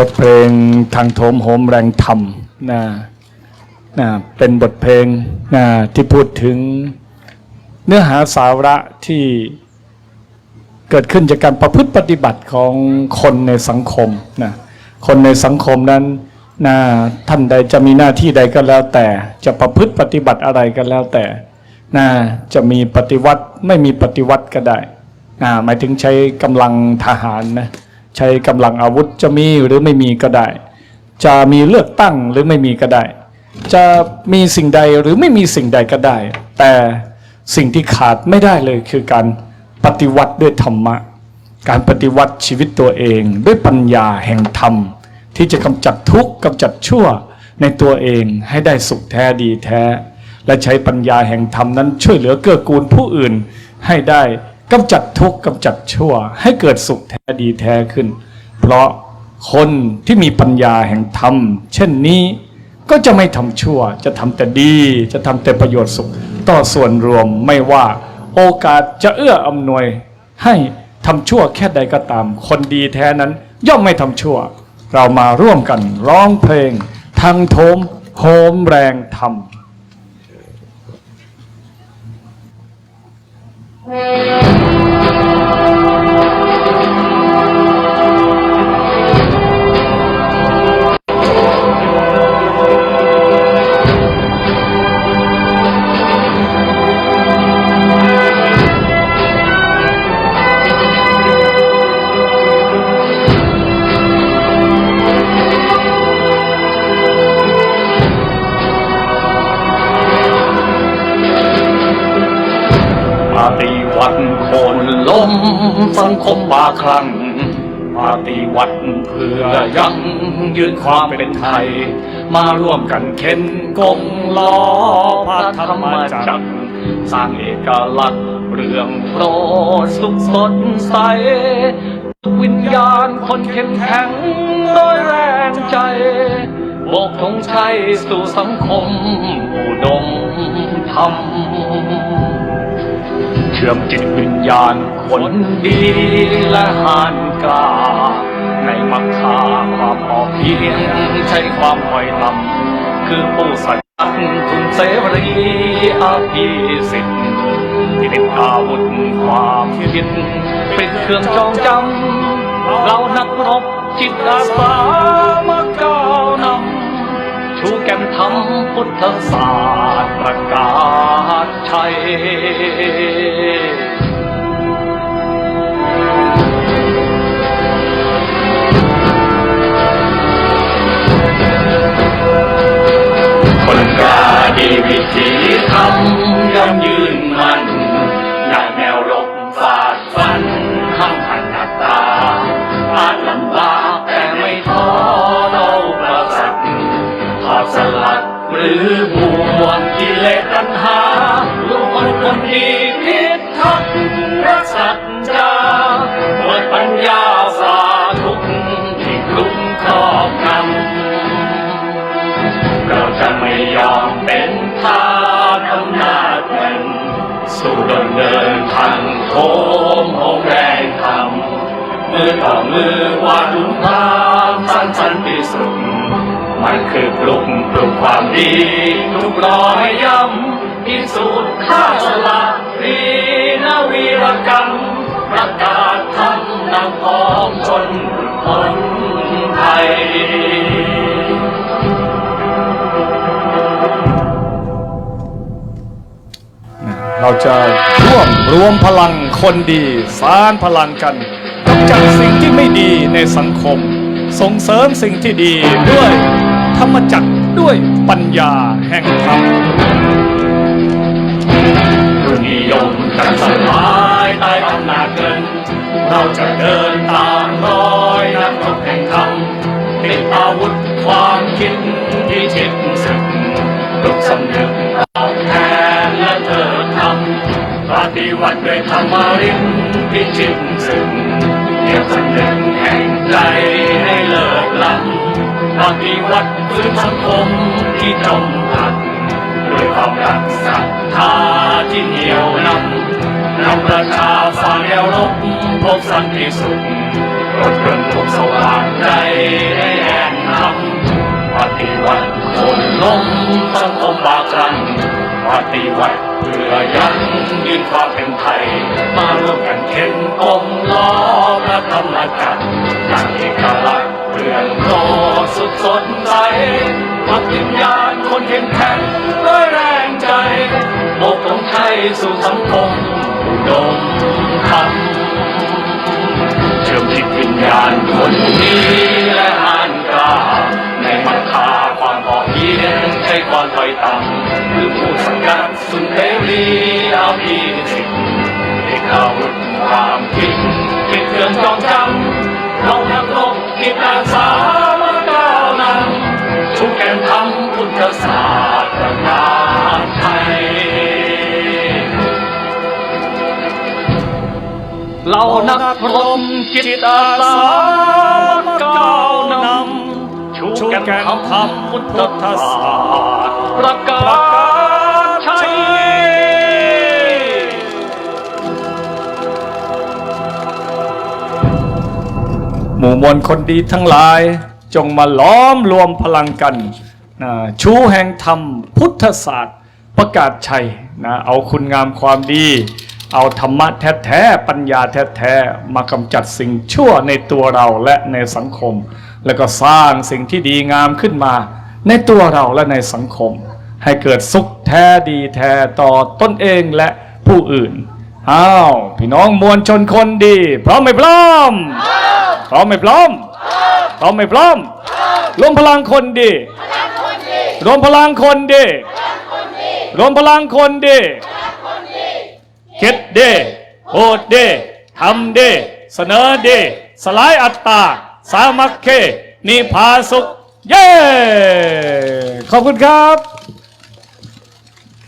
บทเพลงทางโถมโหมแรงธรรมนะนะเป็นบทเพลงนะที่พูดถึงเนื้อหาสาระที่เกิดขึ้นจากการประพฤติปฏิบัติของคนในสังคมนะคนในสังคมนั้นนะท่านใดจะมีหน้าที่ใดก็แล้วแต่ จะประพฤติปฏิบัติอะไรก็แล้วแต่นะจะมีปฏิวัติไม่มีปฏิวัติก็ได้นะหมายถึงใช้กำลังทหารนะ ใช้กำลังอาวุธจะมีหรือไม่มีก็ได้ จะมีเลือกตั้งหรือไม่มีก็ได้ จะมีสิ่งใดหรือไม่มีสิ่งใดก็ได้ แต่สิ่งที่ขาดไม่ได้เลยคือการปฏิวัติด้วยธรรมะ การปฏิวัติชีวิตตัวเอง ด้วยปัญญาแห่งธรรม ที่จะกำจัดทุกข์กำจัดชั่วในตัวเองให้ได้สุขแท้ดีแท้ และใช้ปัญญาแห่งธรรมนั้นช่วยเหลือเกื้อกูลผู้อื่นให้ได้ กำจัดทุกข์กำจัดชั่ว ให้เกิดสุขแท้ดีแท้ขึ้น เพราะคนที่มีปัญญาแห่งธรรม เช่นนี้ก็จะไม่ทำชั่ว จะทำแต่ดี จะทำแต่ประโยชน์สุข ต่อส่วนรวมไม่ว่า โอกาสจะเอื้ออำนวย ให้ทำชั่วแค่ใดก็ตาม คนดีแท้นั้น ย่อมไม่ทำชั่ว เรามาร่วมกันร้องเพลงทางโทมโฮมแรงธรรม ป วัติโคนล้มสังคมบาครั้งปฏิวัติเพื่อยังยืนความเป็นไทย มาร่วมกันเข็นกงล้อพระธรรมจักรสร้างเอกลักษณ์เรื่องโปรดสุขสดใส วิญญาณคนเข้มแข็งด้วยแรงใจโบกธงชัยสู่สังคมอุดมธรรม ชื่อมจิตวิญญาณคนดีและหานกล้าในมักคาความพอเพียงใช้ความหอยลำคือผู้สัตย์ทุนเสรีอภิสิทธิ์ที่เป็นอาวุธความคิดเป็นเครื่องจองจำเรานักรบจิตอาสามาก้าวนำชูแก่นทำพุทธศาสตร์ประกาศชัย ดีพิทักษ์รักสัจจาเปิดปัญญาสาทุกข์ที่คลุมครอบงำเราจะไม่ยอมเป็นทาสอำนาจเงินสู้ดำเนินทางโถมโหมแรงทำมือต่อมือวาดลุนพามสร้างสรรค์พิสุทธิ์มันคือปลุกปลุกความดีทุกรอยย้ำ พิสูจน์ข้าสละรีนาวีรกรรม ประกาศทำนำพ้องชนคนไทยเราจะร่วมรวมพลังคนดีสารพลังกันกำจัดสิ่งที่ไม่ดีในสังคม ส่งเสริมสิ่งที่ดีด้วยธรรมจักรด้วยปัญญาแห่งธรรม ยมกันสลายใต้อำนาจเงิน เราจะเดินตามรอยนักรบแห่งธรรมติดอาวุธความคิดที่ชิดสึกปลุกสำนึกตอบแทนและเธอทำปฏิวัติด้วยธรรมรินพิชิตสึกเดียวสำนึกแห่งใจให้เลิศล้ำปฏิวัติพื้นสังคมที่จมตัก ด้วยความรักศรัทธาที่เหนียวนำนำประชาฝ่าแนวรบพบสันติสุขรถยนต์พบสว่างใจได้แอนนำปฏิวัติคนล้มสังคมบากรั้ปฏิวัติเพื่อยังยืนความเป็นไทย มาร่วมกันเข็นปงล้อพระธรรมกันอย่างเอกลักษณ์เรื่องโลกสุดสนใจพักยิญยานคนเข็มแข็ง สู่สังคมอุดมธรรมเชื่อมจิตวิญญาณคนดีและหานกล้าในมันคาความพอเพียงใช้ความถอยต่ำคือผู้สังกัดสุนเทรีเอาพีสิทธิ์เด็กอาวุธความคิดคิดเตือนจองจำเรานักรบกิจอาสา เรานักรบจิตอาสามก้าวนำชูแกนทำพุทธศาสตร์ประกาศชัยหมู่มวลคนดีทั้งหลาย จงมาล้อมรวมพลังกันนะชูแห่งธรรมพุทธศาสตร์ประกาศชัยนะเอาคุณงามความดี เอาธรรมะแท้ๆ ปัญญาแท้ๆ มากำจัดสิ่งชั่วในตัวเราและในสังคม แล้วก็สร้างสิ่งที่ดีงามขึ้นมา ในตัวเราและในสังคม ให้เกิดสุขแท้ดีแท้ต่อตนเองและผู้อื่นอ้าวพี่น้องมวลชนคนดี พร้อมไหมพร้อม พร้อมไหมพร้อม พร้อมไหมพร้อมรวมพลังคนดีรวมพลังคนดีรวมพลังคนดี คิดเดพูดดีทำเดเสนอเดสลายอัตตา สามัคคีนิพาสุข เย้ ขอบคุณครับ